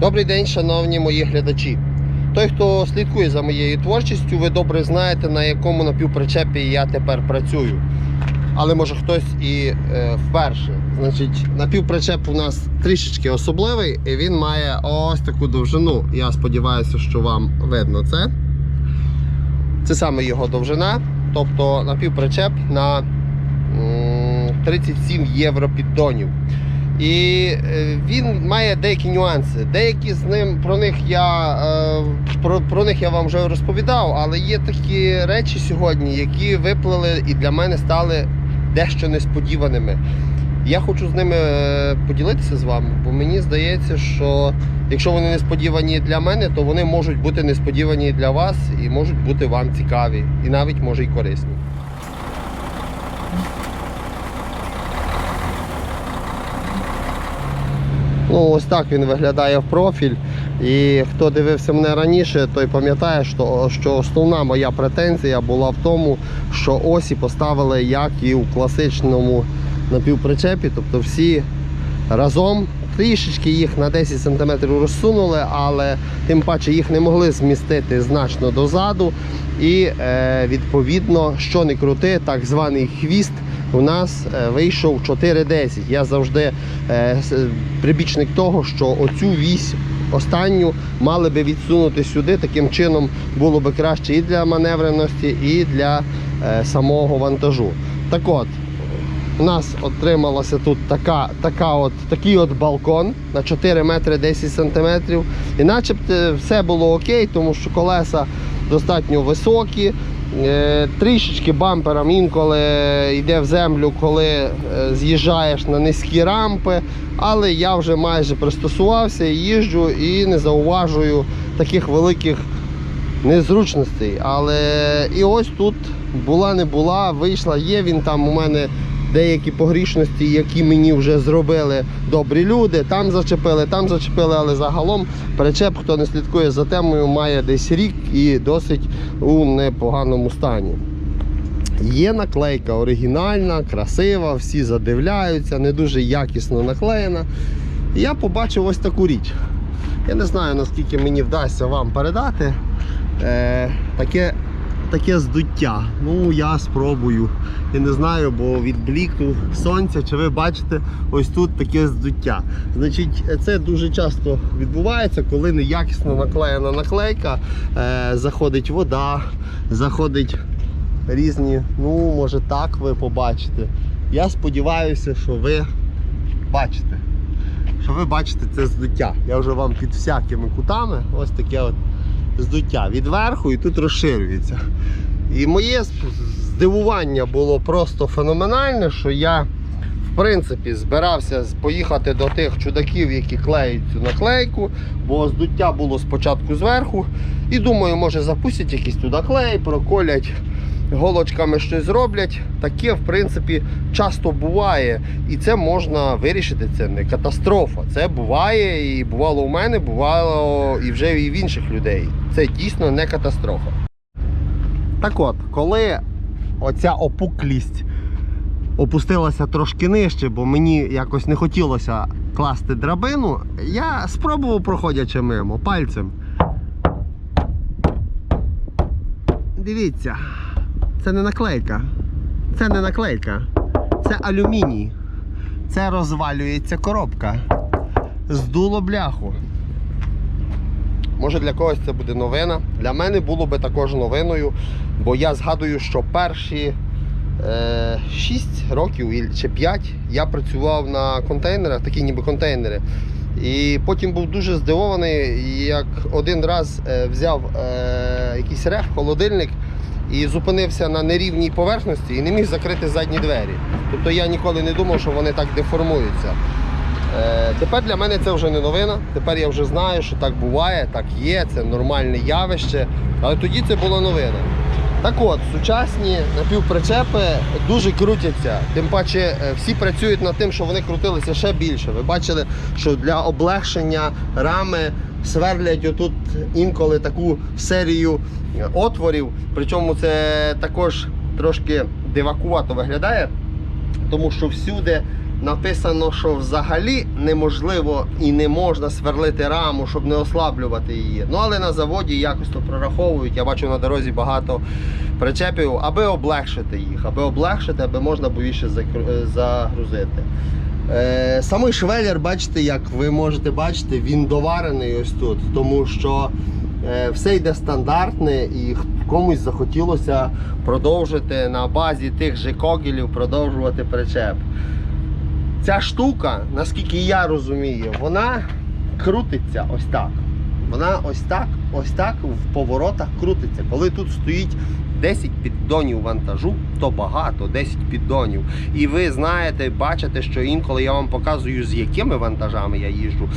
Добрий день, шановні мої глядачі. Той, хто слідкує за моєю творчістю, ви добре знаєте, на якому напівпричепі я тепер працюю. Але може хтось і е, вперше. Значить, напівпричеп у нас трішечки особливий, і він має ось таку довжину. Я сподіваюся, що вам видно це. Це саме його довжина, тобто напівпричеп на 37 євро піддонів. І е, він має деякі нюанси. Деякі з ним про них я е, про, про них я вам вже розповідав, але є такі речі сьогодні, які виплили і для мене стали дещо несподіваними. Я хочу з ними е, поділитися з вами, бо мені здається, що якщо вони несподівані для мене, то вони можуть бути несподівані для вас і можуть бути вам цікаві, і навіть може й корисні. Ну, ось так він виглядає в профіль. І хто дивився мене раніше, той пам'ятає, що, що основна моя претензія була в тому, що осі поставили як і у класичному напівпричепі, тобто всі разом. Трішечки їх на 10 см розсунули, але тим паче їх не могли змістити значно дозаду. І е, відповідно, що не крути, так званий хвіст у нас е, вийшов 4,10. Я завжди е, прибічник того, що оцю вісь останню мали би відсунути сюди. Таким чином було би краще і для маневреності, і для е, самого вантажу. Так от, у нас отрималося тут така, така от, такий от балкон на 4 метри 10 сантиметрів. І начебто все було окей, тому що колеса достатньо високі. Е, Трішечки бампером інколи йде в землю, коли е, з'їжджаєш на низькі рампи. Але я вже майже пристосувався, їжджу і не зауважую таких великих незручностей. Але і ось тут була не була, вийшла, є він там у мене деякі погрішності, які мені вже зробили добрі люди. Там зачепили, там зачепили, але загалом причеп, хто не слідкує за темою, має десь рік і досить у непоганому стані. Є наклейка оригінальна, красива, всі задивляються, не дуже якісно наклеєна. Я побачив ось таку річ. Я не знаю, наскільки мені вдасться вам передати е, таке, таке здуття. Ну, я спробую. Я не знаю, бо від бліку сонця, чи ви бачите ось тут таке здуття. Значить, це дуже часто відбувається, коли неякісно наклеєна наклейка, е, заходить вода, заходить різні, ну, може так ви побачите. Я сподіваюся, що ви бачите. Що ви бачите це здуття. Я вже вам під всякими кутами ось таке от здуття відверху і тут розширюється. І моє здивування було просто феноменальне, що я в принципі збирався поїхати до тих чудаків, які клеють цю наклейку, бо здуття було спочатку зверху. І думаю, може запустять якийсь туди клей, проколять голочками щось зроблять. Таке, в принципі, часто буває. І це можна вирішити. Це не катастрофа. Це буває і бувало у мене, бувало і вже і в інших людей. Це дійсно не катастрофа. Так от, коли оця опуклість опустилася трошки нижче, бо мені якось не хотілося класти драбину, я спробував, проходячи мимо, пальцем. Дивіться, це не наклейка. Це не наклейка. Це алюміній. Це розвалюється коробка. Здуло бляху. Може для когось це буде новина. Для мене було би також новиною, бо я згадую, що перші е, 6 років чи 5 я працював на контейнерах, такі ніби контейнери. І потім був дуже здивований, як один раз е, взяв е, якийсь реф, холодильник і зупинився на нерівній поверхності і не міг закрити задні двері. Тобто я ніколи не думав, що вони так деформуються. Е, тепер для мене це вже не новина. Тепер я вже знаю, що так буває, так є, це нормальне явище. Але тоді це була новина. Так от, сучасні напівпричепи дуже крутяться. Тим паче е, всі працюють над тим, щоб вони крутилися ще більше. Ви бачили, що для облегшення рами сверлять отут інколи таку серію е, отворів. Причому це також трошки дивакувато виглядає, тому що всюди написано, що взагалі неможливо і не можна сверлити раму, щоб не ослаблювати її. Ну але на заводі якось то прораховують. Я бачу на дорозі багато причепів, аби облегшити їх, аби облегшити, аби можна більше е, загрузити. Е, самий швеллер, бачите, як ви можете бачити, він доварений ось тут, тому що е, все йде стандартне і комусь захотілося продовжити на базі тих же когелів продовжувати причеп. Ця штука, наскільки я розумію, вона крутиться ось так. Вона ось так, ось так в поворотах крутиться. Коли тут стоїть 10 піддонів вантажу, то багато, 10 піддонів. І ви знаєте, бачите, що інколи я вам показую, з якими вантажами я їжджу.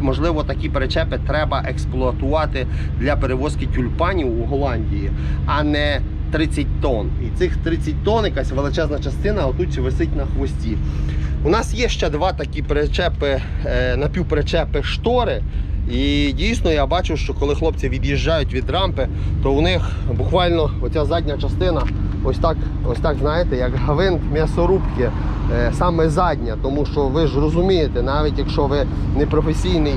Можливо, такі причепи треба експлуатувати для перевозки тюльпанів у Голландії, а не 30 тонн. І цих 30 тонн, якась величезна частина, отут висить на хвості. У нас є ще два такі причепи, е, напівпричепи штори. І дійсно я бачу, що коли хлопці від'їжджають від рампи, то у них буквально оця задня частина, ось так, ось так, знаєте, як гвинт м'ясорубки, е, саме задня. Тому що ви ж розумієте, навіть якщо ви не професійний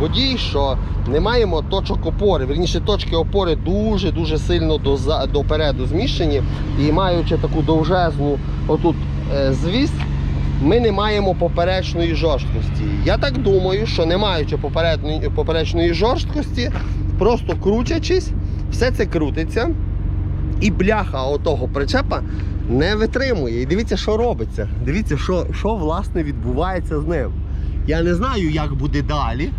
водій, що не маємо точок опори. Верніше, точки опори дуже-дуже сильно допереду зміщені. І маючи таку довжезну отут е, звіст, ми не маємо поперечної жорсткості. Я так думаю, що не маючи поперечної жорсткості, просто крутячись, все це крутиться, і бляха отого причепа не витримує. І дивіться, що робиться. Дивіться, що, що власне відбувається з ним. Я не знаю, як буде далі.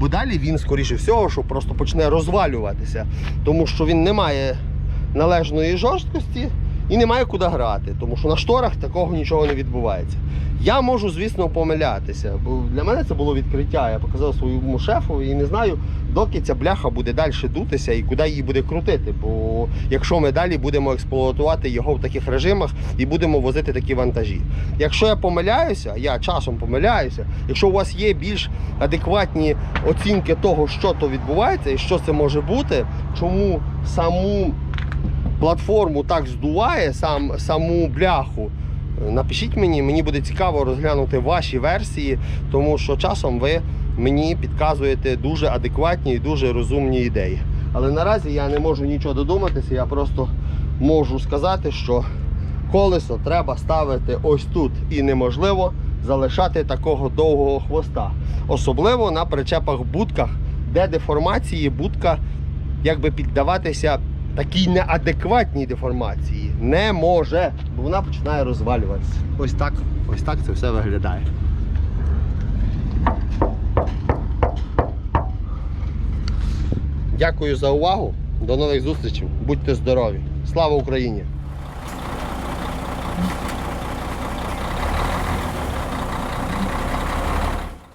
Бо далі він, скоріше всього, що просто почне розвалюватися, тому що він не має належної жорсткості і немає куди грати, тому що на шторах такого нічого не відбувається. Я можу, звісно, помилятися, бо для мене це було відкриття. Я показав своєму шефу і не знаю, доки ця бляха буде далі дутися і куди її буде крутити. Бо якщо ми далі будемо експлуатувати його в таких режимах і будемо возити такі вантажі. Якщо я помиляюся, я часом помиляюся, якщо у вас є більш адекватні оцінки того, що то відбувається і що це може бути, чому саму платформу так здуває, сам, саму бляху. Напишіть мені, мені буде цікаво розглянути ваші версії, тому що часом ви мені підказуєте дуже адекватні і дуже розумні ідеї. Але наразі я не можу нічого додуматися, я просто можу сказати, що колесо треба ставити ось тут і неможливо залишати такого довгого хвоста. Особливо на причепах будках, де деформації будка якби піддаватися такій неадекватній деформації не може, бо вона починає розвалюватися. Ось так, ось так це все виглядає. Дякую за увагу. До нових зустрічей. Будьте здорові. Слава Україні!